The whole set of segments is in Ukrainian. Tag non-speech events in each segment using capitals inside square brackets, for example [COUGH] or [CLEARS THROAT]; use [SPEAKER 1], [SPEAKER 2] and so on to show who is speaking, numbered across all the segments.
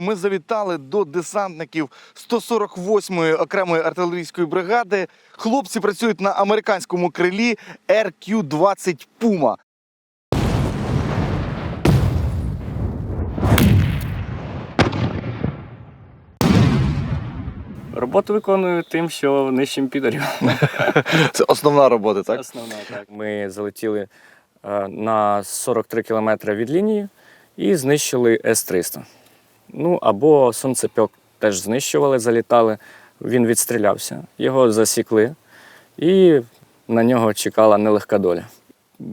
[SPEAKER 1] Ми завітали до десантників 148-ї окремої артилерійської бригади. Хлопці працюють на американському крилі RQ-20 Puma.
[SPEAKER 2] Роботу виконую тим, що нищим підарів. [LAUGHS]
[SPEAKER 1] Це основна робота, так?
[SPEAKER 2] Основна, так. Ми залетіли е, на 43 кілометри від лінії і знищили С-300. Ну або сонцепьок теж знищували, залітали. Він відстрілявся, його засікли, і на нього чекала нелегка доля.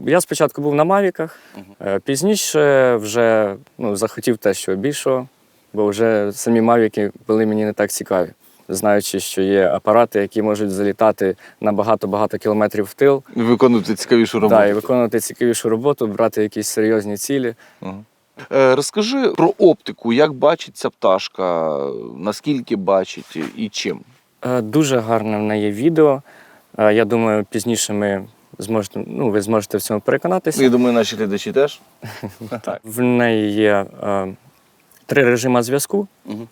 [SPEAKER 2] Я спочатку був на Мавіках, е, пізніше вже ну, захотів те, що більшого, бо вже самі Мавіки були мені не так цікаві, знаючи, що є апарати, які можуть залітати на багато-багато кілометрів в тил,
[SPEAKER 1] Виконувати цікавішу роботу.
[SPEAKER 2] да, і виконувати цікавішу роботу, брати якісь серйозні цілі.
[SPEAKER 1] Е, Розкажи про оптику, як бачить ця пташка, наскільки бачить і чим.
[SPEAKER 2] Е, Дуже гарне в неї відео. Е, Я думаю, пізніше ми зможете, ну, ви зможете в цьому переконатися.
[SPEAKER 1] Я думаю, наші глядачі теж. [LAUGHS]
[SPEAKER 2] Так. В неї є е, три режими зв'язку,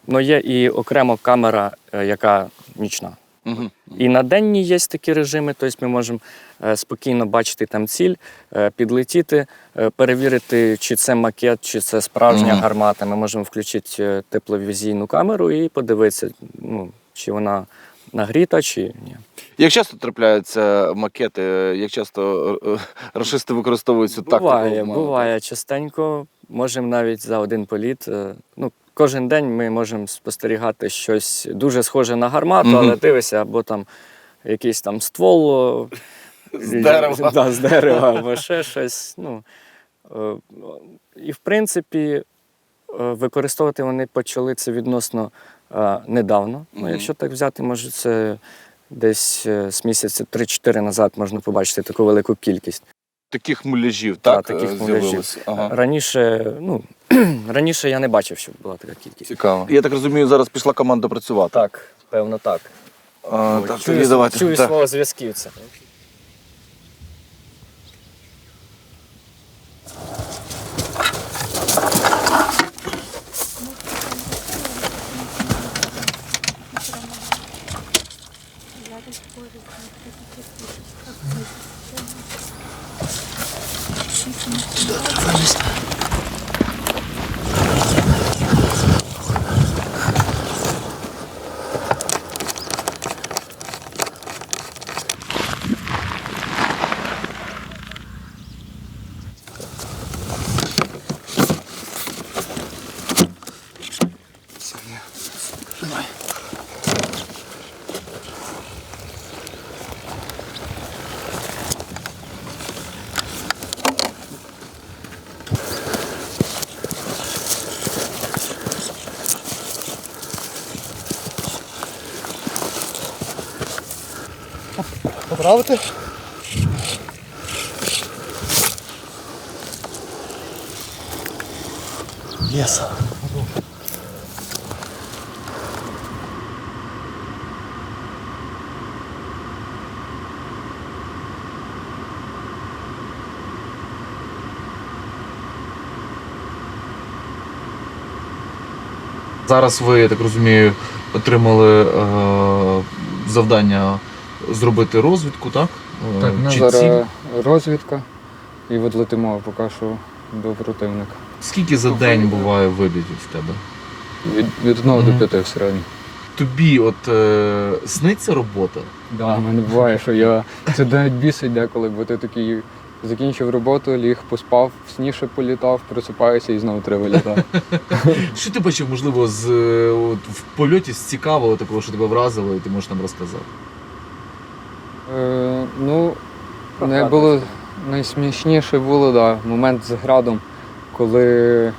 [SPEAKER 2] але є і окремо камера, е, яка нічна.
[SPEAKER 1] Угу.
[SPEAKER 2] І на денні є такі режими, тобто ми можемо е, спокійно бачити там ціль, е, підлетіти, е, перевірити, чи це макет, чи це справжня
[SPEAKER 1] Мгм.
[SPEAKER 2] гармата. Ми можемо включити тепловізійну камеру і подивитися, ну, чи вона нагріта, чи ні.
[SPEAKER 1] Як часто трапляються макети, як часто рашисти використовують цю тактику?
[SPEAKER 2] Буває, буває частенько. Можемо навіть за один політ. Ну, кожен день ми можемо спостерігати щось дуже схоже на гармату,
[SPEAKER 1] Мгм.
[SPEAKER 2] але дивися, або там якийсь там ствол.
[SPEAKER 1] З дерева. [LAUGHS]
[SPEAKER 2] Да, з дерева, або ще щось. Ну, е, і в принципі, е, використовувати вони почали це відносно е, недавно. Ну, якщо так взяти, може, це десь з місяця 3-4 назад можна побачити таку велику кількість.
[SPEAKER 1] Таких муляжів,
[SPEAKER 2] так?
[SPEAKER 1] так?
[SPEAKER 2] таких
[SPEAKER 1] е,
[SPEAKER 2] муляжів.
[SPEAKER 1] Ага.
[SPEAKER 2] Раніше, ну, [CLEARS THROAT] раніше я не бачив, щоб була така кількість.
[SPEAKER 1] Цікаво. Я так розумію, зараз пішла команда працювати.
[SPEAKER 2] Так, певно, так.
[SPEAKER 1] А, так,
[SPEAKER 2] чую,
[SPEAKER 1] давайте.
[SPEAKER 2] чую
[SPEAKER 1] Так.
[SPEAKER 2] свого зв'язківця. Давай.
[SPEAKER 3] Поправити? Єс.
[SPEAKER 4] Зараз ви, я так розумію, отримали е, завдання зробити розвідку, так? Е,
[SPEAKER 5] Так,
[SPEAKER 4] Чи
[SPEAKER 5] зараз
[SPEAKER 4] ціль?
[SPEAKER 5] розвідка і от летимо поки що до противника.
[SPEAKER 4] Скільки за день буває вилітів в тебе?
[SPEAKER 5] Від, від 1
[SPEAKER 4] Мгм.
[SPEAKER 5] до 5 в середньому.
[SPEAKER 4] Тобі от е, сниться робота?
[SPEAKER 5] Да, в мене буває, що я це навіть бісить деколи, бо ти такий закінчив роботу, ліг, поспав, сніше політав, просипаюся і знову треба вилітати. [LAUGHS]
[SPEAKER 4] Що ти бачив, можливо, з, е, от, в польоті з цікавого такого, що тебе вразило, і ти можеш нам розказати?
[SPEAKER 5] Е, ну, не було найсмішніше було, да, момент з градом, коли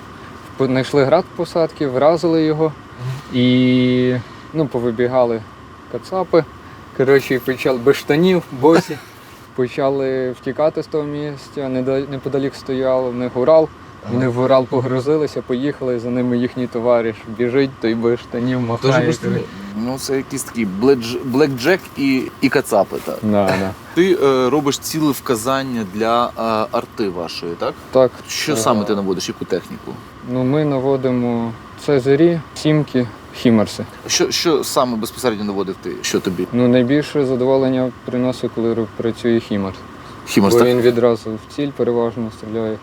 [SPEAKER 5] знайшли град посадки, вразили його і ну, повибігали кацапи. Коротше, почали без штанів, босі. [LAUGHS] Почали втікати з того місця, неподалік стояв в них Урал. Вони в Урал погрузилися, поїхали, за ними їхній товариш біжить, той без штанів
[SPEAKER 4] Тож
[SPEAKER 5] махає.
[SPEAKER 4] просто
[SPEAKER 1] Ну, це якісь такі блекджек і, і кацапи, так.
[SPEAKER 5] Да, да.
[SPEAKER 1] Ти е, робиш ціле вказання для е, арти вашої, так?
[SPEAKER 5] Так,
[SPEAKER 1] Що
[SPEAKER 5] Е,
[SPEAKER 1] саме ти наводиш, яку техніку?
[SPEAKER 5] Ну, ми наводимо Цезарі, сімки, хімерси.
[SPEAKER 4] Що, що саме безпосередньо наводив ти? Що тобі?
[SPEAKER 5] Ну, найбільше задоволення приносить, коли працює хімерс.
[SPEAKER 4] Хімерс,
[SPEAKER 5] Бо
[SPEAKER 4] так?
[SPEAKER 5] він відразу в ціль переважно стріляє.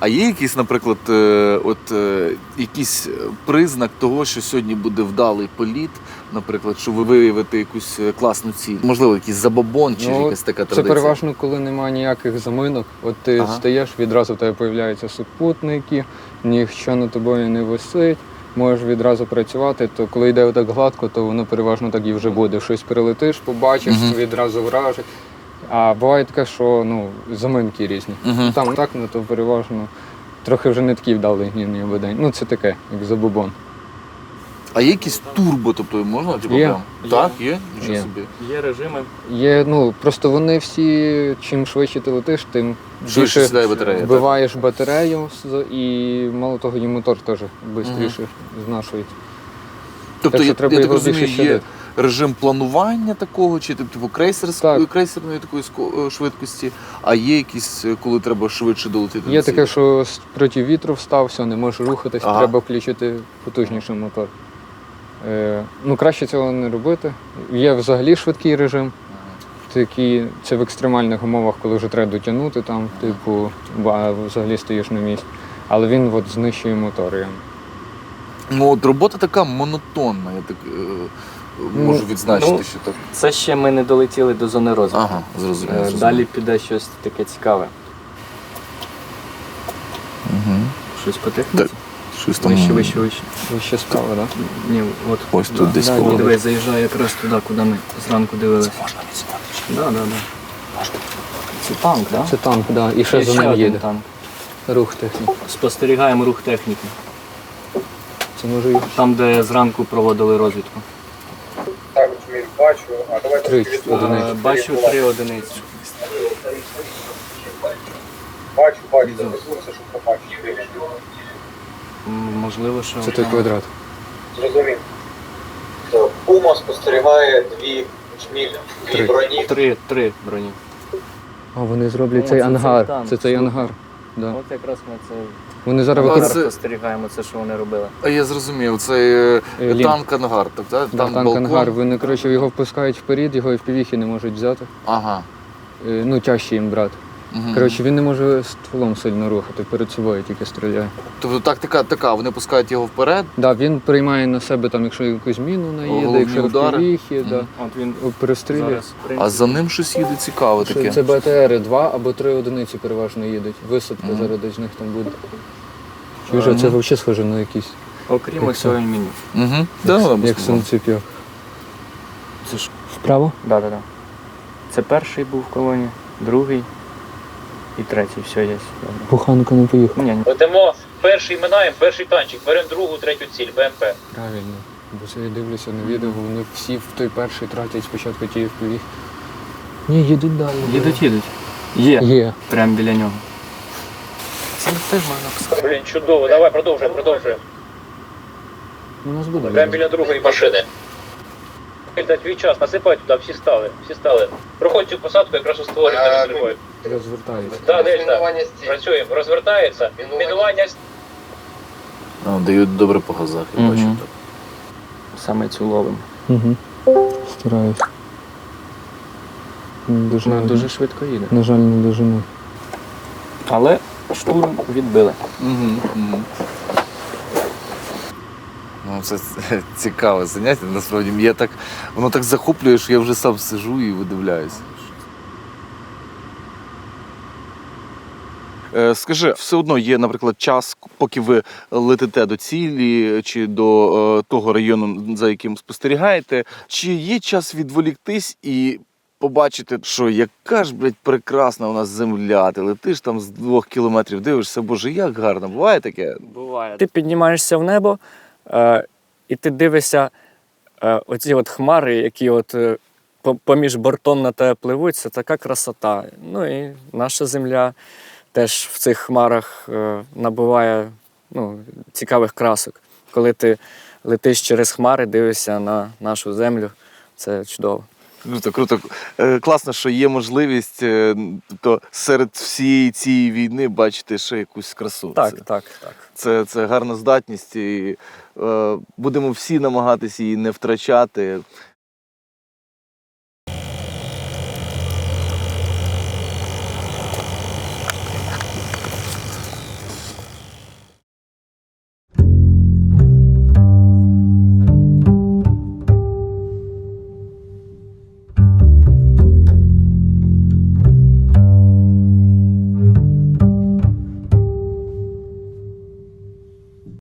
[SPEAKER 4] А є якийсь, наприклад, е, от е, якийсь признак того, що сьогодні буде вдалий політ, наприклад, що ви виявите якусь е, класну ціль? Можливо, якийсь забобон чи
[SPEAKER 5] Ну,
[SPEAKER 4] якась така
[SPEAKER 5] Це
[SPEAKER 4] традиція?
[SPEAKER 5] переважно, коли немає ніяких заминок. От ти
[SPEAKER 4] Ага.
[SPEAKER 5] стаєш, відразу в тебе з'являються супутники, ніщо над тобою не висить. Можеш відразу працювати, то коли йде так гладко, то воно переважно так і вже буде. Щось прилетиш, побачиш,
[SPEAKER 4] Мгм.
[SPEAKER 5] відразу вражить. А буває таке, що ну, заминки різні.
[SPEAKER 4] Мгм.
[SPEAKER 5] Там так, ну то переважно трохи вже не такий вдалий ніби день. Ну це таке, як забубон.
[SPEAKER 4] А є якісь турбо, тобто можна типу,
[SPEAKER 5] Є.
[SPEAKER 4] прям?
[SPEAKER 2] Є.
[SPEAKER 4] Так, є? Нічого
[SPEAKER 5] Є.
[SPEAKER 4] собі.
[SPEAKER 2] Є режими.
[SPEAKER 5] Є, ну просто вони всі, чим швидше ти летиш, тим
[SPEAKER 4] Швидше
[SPEAKER 5] більше
[SPEAKER 4] сідає батарея. так?
[SPEAKER 5] вбиваєш батарею з- і мало того, і мотор теж швидше знашується.
[SPEAKER 4] Тобто,
[SPEAKER 5] так що
[SPEAKER 4] я,
[SPEAKER 5] треба
[SPEAKER 4] я так
[SPEAKER 5] його більше
[SPEAKER 4] розумію, є
[SPEAKER 5] щадити.
[SPEAKER 4] Режим планування такого, чи типу крейсерської,
[SPEAKER 5] Так.
[SPEAKER 4] крейсерної такої е, швидкості, а є якісь, е, коли треба швидше долетити
[SPEAKER 5] Є таке, що проти вітру встав, все, не можеш рухатись,
[SPEAKER 4] Ага.
[SPEAKER 5] треба включити потужніший мотор. Е, ну, краще цього не робити. Є взагалі швидкий режим. Такі, це в екстремальних умовах, коли вже треба дотягнути, там, типу, взагалі стоїш на місці. Але він от, знищує мотор. реально.
[SPEAKER 4] Ну, от робота така монотонна, я так е, можу
[SPEAKER 5] Ну,
[SPEAKER 4] відзначити,
[SPEAKER 2] ну,
[SPEAKER 4] що так.
[SPEAKER 2] Це ще ми не долетіли до зони розвитку.
[SPEAKER 4] Ага, зрозуміло.
[SPEAKER 2] Е,
[SPEAKER 4] зрозуміло.
[SPEAKER 2] Далі піде щось таке цікаве.
[SPEAKER 4] Угу.
[SPEAKER 2] Щось по техніці.
[SPEAKER 4] Щось там.
[SPEAKER 2] Вище, вище, вище.
[SPEAKER 5] Ви ще справа, так?
[SPEAKER 2] Ні, от.
[SPEAKER 4] Ось тут
[SPEAKER 2] Да.
[SPEAKER 4] десь
[SPEAKER 5] Да,
[SPEAKER 4] коло.
[SPEAKER 2] Дивись, заїжджає якраз туди, куди ми зранку дивилися.
[SPEAKER 4] Можна відсюди.
[SPEAKER 2] Да, да, да. Це танк, так?
[SPEAKER 5] Це танк, так. Да. І ще за ним
[SPEAKER 2] один
[SPEAKER 5] їде.
[SPEAKER 2] танк.
[SPEAKER 5] Рух техніки.
[SPEAKER 2] Спостерігаємо рух техніки.
[SPEAKER 5] Це може і
[SPEAKER 2] Там, де зранку проводили розвідку.
[SPEAKER 3] Бачу, а давайте
[SPEAKER 5] Три одиниці.
[SPEAKER 2] Бачу три одиниці.
[SPEAKER 3] Бачу, бачу, записуйся, щоб побачити.
[SPEAKER 2] Можливо, що.
[SPEAKER 5] це той квадрат.
[SPEAKER 3] Зрозумів. Пума спостерігає дві дві
[SPEAKER 5] Три.
[SPEAKER 3] броні.
[SPEAKER 2] Три, три броні.
[SPEAKER 5] А вони зроблять цей ангар. Це цей ангар. Да.
[SPEAKER 2] От якраз ми це
[SPEAKER 5] Вони зараз
[SPEAKER 2] зараз
[SPEAKER 5] використовують.
[SPEAKER 4] це-
[SPEAKER 2] спостерігаємо, це що вони робили.
[SPEAKER 4] А я зрозумів, це е,
[SPEAKER 5] Е, лін.
[SPEAKER 4] танк ангар, так? Да?
[SPEAKER 5] Да,
[SPEAKER 4] Там
[SPEAKER 5] танк
[SPEAKER 4] балкон.
[SPEAKER 5] ангар. Вони коротше його впускають вперед, його і в півіхи не можуть взяти.
[SPEAKER 4] Ага.
[SPEAKER 5] Е, Ну, тяжче їм брати.
[SPEAKER 4] Мгм.
[SPEAKER 5] Коротше, він не може стволом сильно рухати, перед собою тільки стріляє.
[SPEAKER 4] Тобто тактика така, вони пускають його вперед.
[SPEAKER 5] Да, він приймає на себе там, якщо якусь міну наїде,
[SPEAKER 4] Головні
[SPEAKER 5] якщо
[SPEAKER 4] удари.
[SPEAKER 5] в півіхи,
[SPEAKER 4] Мгм.
[SPEAKER 5] да,
[SPEAKER 2] От він
[SPEAKER 5] перестрілює.
[SPEAKER 2] зараз.
[SPEAKER 4] А за ним щось їде цікаве
[SPEAKER 5] Що
[SPEAKER 4] таке.
[SPEAKER 5] Це БТРи 2 або 3 одиниці переважно їдуть. Висадка зараз десь з них там буде. Чи вже це взагалі схоже на якийсь,
[SPEAKER 2] Окрім
[SPEAKER 5] Як
[SPEAKER 2] цього меню.
[SPEAKER 4] Угу. Да,
[SPEAKER 5] як сонцепьок.
[SPEAKER 2] Це ж.
[SPEAKER 5] Вправо?
[SPEAKER 2] Да, да, да. Це перший був в колоні, другий і третій. Все є. Добре.
[SPEAKER 5] Буханко не поїхав.
[SPEAKER 2] Ні, ні.
[SPEAKER 6] Летимо перший минаємо, перший танчик, беремо другу, третю ціль, БМП.
[SPEAKER 5] Правильно. Бо це я дивлюся на відео, вони всі в той перший тратять спочатку ті впівіг. Ні, їдуть далі.
[SPEAKER 2] Їдуть, їдуть. Є.
[SPEAKER 5] Є.
[SPEAKER 2] Прямо біля нього. Це теж можна пускати.
[SPEAKER 6] Блін, чудово, давай продовжуємо, продовжуємо.
[SPEAKER 5] У нас буде.
[SPEAKER 6] Прямо біля другої машини. Та твій час, насипай туди, всі стали, всі стали. Проходь цю посадку, якраз у створі
[SPEAKER 3] А,
[SPEAKER 6] не розривають.
[SPEAKER 5] Розвертається.
[SPEAKER 6] Да.
[SPEAKER 3] Мінування стіль.
[SPEAKER 6] Працюємо, розвертається,
[SPEAKER 3] Мінування.
[SPEAKER 6] мінування
[SPEAKER 4] А, дають добре по газах, я
[SPEAKER 2] Мгм.
[SPEAKER 4] бачу так.
[SPEAKER 2] Саме цю ловимо.
[SPEAKER 5] Угу. Стараюсь. Дуже,
[SPEAKER 2] Вона дуже швидко їде.
[SPEAKER 5] на жаль, не дожину.
[SPEAKER 2] Але штурм відбили.
[SPEAKER 4] Ну, це цікаве заняття, насправді. Я так, воно так захоплює, що я вже сам сижу і видивляюся. Скажи, все одно є, наприклад, час, поки ви летите до цілі чи до е, того району, за яким спостерігаєте, чи є час відволіктись і побачити, що яка ж, блядь, прекрасна у нас земля, ти летиш там з двох кілометрів, дивишся, боже, як гарно, буває таке?
[SPEAKER 2] Буває. Ти піднімаєшся в небо, е, і ти дивишся е, оці от хмари, які от е, поміж бортом на тебе пливуть, це така красота. Ну і наша земля теж в цих хмарах е, набуває ну, цікавих красок. Коли ти летиш через хмари, дивишся на нашу землю, це чудово.
[SPEAKER 4] Круто, круто. Е, Класно, що є можливість тобто, серед всієї цієї війни бачити ще якусь красу.
[SPEAKER 2] Так,
[SPEAKER 4] Це-
[SPEAKER 2] так, так.
[SPEAKER 4] Це, це гарна здатність, і е, будемо всі намагатися її не втрачати.